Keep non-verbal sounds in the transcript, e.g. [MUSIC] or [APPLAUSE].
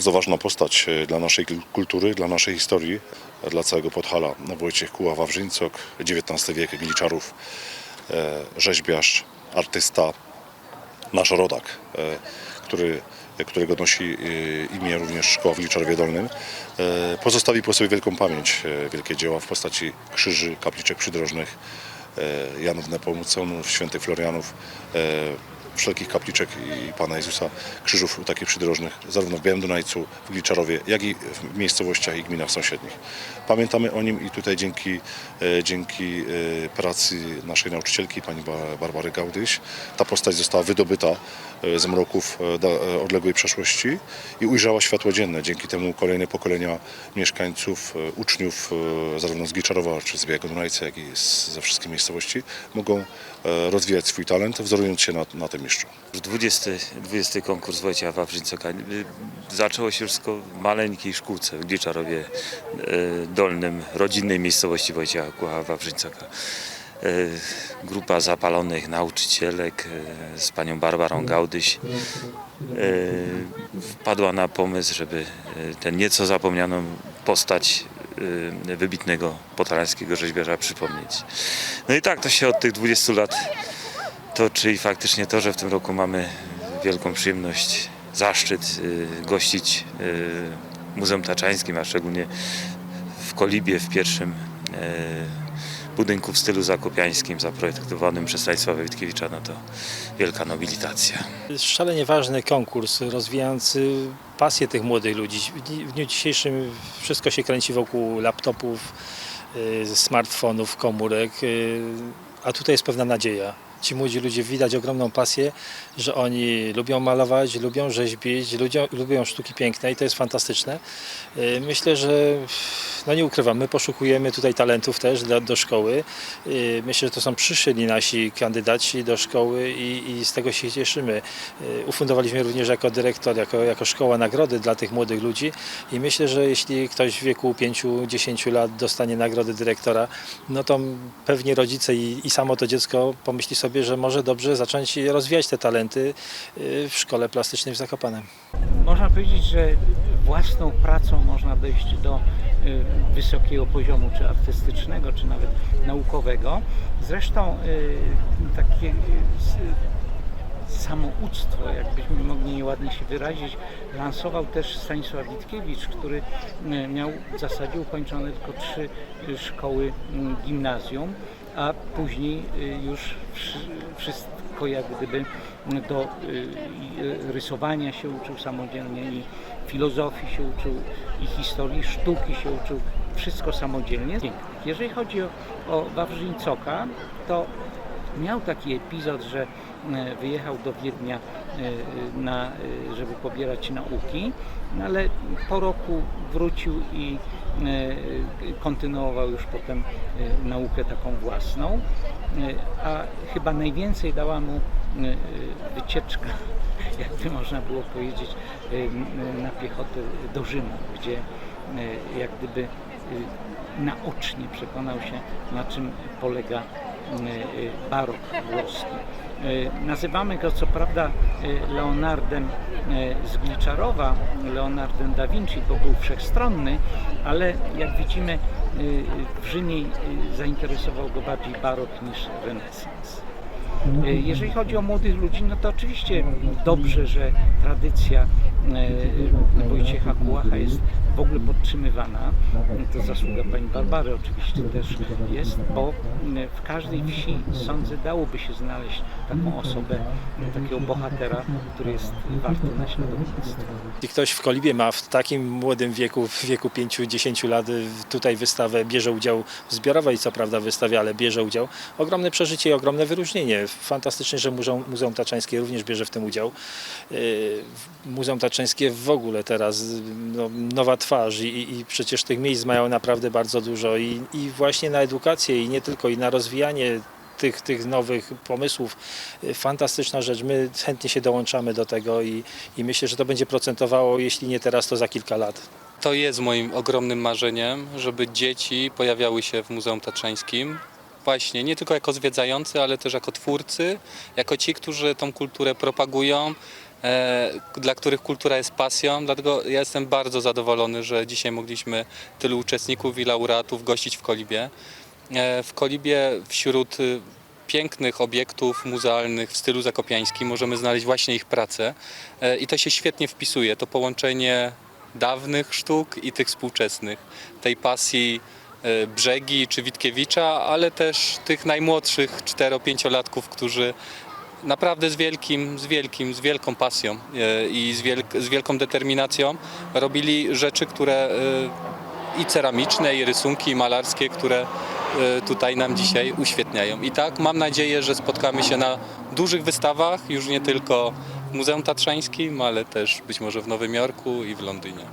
bardzo ważna postać e, dla naszej kul- kultury, dla naszej historii, dla całego Podhala. Wojciech Kuła-Wawrzyńcok, XIX wiek, Gliczarów, e, rzeźbiarz, artysta, nasz rodak, e, który, którego nosi imię również Szkoła w Liczarowie Dolnym, pozostawi po sobie wielką pamięć, wielkie dzieła w postaci krzyży, kapliczek przydrożnych, Janów Nepomucenów, świętych Florianów, wszelkich kapliczek i Pana Jezusa, krzyżów takich przydrożnych, zarówno w Białym w Gliczarowie, jak i w miejscowościach i gminach sąsiednich. Pamiętamy o nim i tutaj dzięki, e, dzięki e, pracy naszej nauczycielki, pani Ba- Barbary Gaudyś, ta postać została wydobyta e, z mroków e, e, odległej przeszłości i ujrzała światło dzienne. Dzięki temu kolejne pokolenia mieszkańców, uczniów, zarówno z Gliczarowa, czy z Białego Dunajca, jak i ze wszystkich miejscowości, mogą rozwijać swój talent, wzorując się na, na tym mistrzu. 20, 20 konkurs Wojciecha Wawrzyńcoka. Zaczęło się wszystko w maleńkiej szkółce w Gliczarowie y, Dolnym, rodzinnej miejscowości Wojciecha Wawrzyńcoka. Y, Grupa zapalonych nauczycielek y, z panią Barbarą Gaudyś y, wpadła na pomysł, żeby tę nieco zapomnianą postać wybitnego podhalańskiego rzeźbiarza przypomnieć. No i tak to się od tych 20 lat toczy i faktycznie to, że w tym roku mamy wielką przyjemność, zaszczyt gościć Muzeum Taczańskim, a szczególnie w Kolibie, w pierwszym budynku w stylu zakopiańskim zaprojektowanym przez Stanisława Witkiewicza, no to wielka nobilitacja. Szalenie ważny konkurs rozwijający pasję tych młodych ludzi. W dniu dzisiejszym wszystko się kręci wokół laptopów, y, smartfonów, komórek, y, a tutaj jest pewna nadzieja. Ci młodzi ludzie widać ogromną pasję, że oni lubią malować, lubią rzeźbić, lubią, lubią sztuki piękne i to jest fantastyczne. Y, Myślę, że no nie ukrywam, my poszukujemy tutaj talentów też do, do szkoły. Y, Myślę, że to są przyszli nasi kandydaci do szkoły i, i z tego się cieszymy. Y, Ufundowaliśmy również jako dyrektor, jako, jako szkoła nagrody dla tych młodych ludzi i myślę, że jeśli ktoś w wieku 5-10 lat dostanie nagrodę dyrektora, no to pewnie rodzice i, i samo to dziecko pomyśli sobie, że może dobrze zacząć rozwijać te talenty y, w szkole plastycznej w Zakopanem. Można powiedzieć, że własną pracą można dojść do y, wysokiego poziomu, czy artystycznego, czy nawet naukowego. Zresztą y, takie samouctwo, jakbyśmy mogli nieładnie się wyrazić, lansował też Stanisław Witkiewicz, który miał w zasadzie ukończone tylko trzy szkoły gimnazjum, a później y, już wszy- wszystko jak gdyby do y, rysowania się uczył samodzielnie i filozofii się uczył i historii sztuki się uczył, wszystko samodzielnie. Jeżeli chodzi o, o Wawrzyńcoka, to miał taki epizod, że e, wyjechał do Wiednia, e, na, e, żeby pobierać nauki, no ale po roku wrócił i kontynuował już potem e, naukę taką własną, E, a chyba najwięcej dała mu e, wycieczka, [LAUGHS] jakby można było powiedzieć, e, na piechotę do Rzymu, gdzie e, jak gdyby e, naocznie przekonał się, na czym polega e, e, barok włoski. E, Nazywamy go co prawda e, Leonardem z Gliczarowa, Leonardem da Vinci, bo był wszechstronny, ale jak widzimy w Rzymie zainteresował go bardziej barok niż renesans. Jeżeli chodzi o młodych ludzi, no to oczywiście dobrze, że tradycja Wojciecha Kułacha jest w ogóle podtrzymywana. To zasługa pani Barbary oczywiście też jest, bo e, w każdej wsi sądzę dałoby się znaleźć taką osobę, takiego bohatera, który jest warty naśladownictwa. Jeśli ktoś w Kolibie ma w takim młodym wieku, w wieku 5-10 lat tutaj wystawę, bierze udział w zbiorowej, co prawda wystawie, ale bierze udział, ogromne przeżycie i ogromne wyróżnienie. Fantastycznie, że Muzeum, Muzeum Taczańskie również bierze w tym udział. Muzeum Taczańskie w ogóle teraz no, nowa twarz i, i- przecież tych miejsc mają naprawdę bardzo dużo i, i właśnie na edukację i nie tylko, i na rozwijanie tych, tych nowych pomysłów. Fantastyczna rzecz. My chętnie się dołączamy do tego i, i myślę, że to będzie procentowało, jeśli nie teraz, to za kilka lat. To jest moim ogromnym marzeniem, żeby dzieci pojawiały się w Muzeum Tatrzańskim. Właśnie nie tylko jako zwiedzający, ale też jako twórcy, jako ci, którzy tą kulturę propagują, dla których kultura jest pasją. Dlatego ja jestem bardzo zadowolony, że dzisiaj mogliśmy tylu uczestników i laureatów gościć w Kolibie. E, W Kolibie wśród y, pięknych obiektów muzealnych w stylu zakopiańskim możemy znaleźć właśnie ich pracę E, i to się świetnie wpisuje. To połączenie dawnych sztuk i tych współczesnych, tej pasji e, Brzegi czy Witkiewicza, ale też tych najmłodszych 4-5-latków, którzy naprawdę z wielkim, z wielkim, z wielką pasją e, i z, wielk, z wielką determinacją robili rzeczy, które e, i ceramiczne, i rysunki, i malarskie, które e, tutaj nam dzisiaj uświetniają. I tak mam nadzieję, że spotkamy się na dużych wystawach, już nie tylko w Muzeum Tatrzańskim, ale też być może w Nowym Jorku i w Londynie.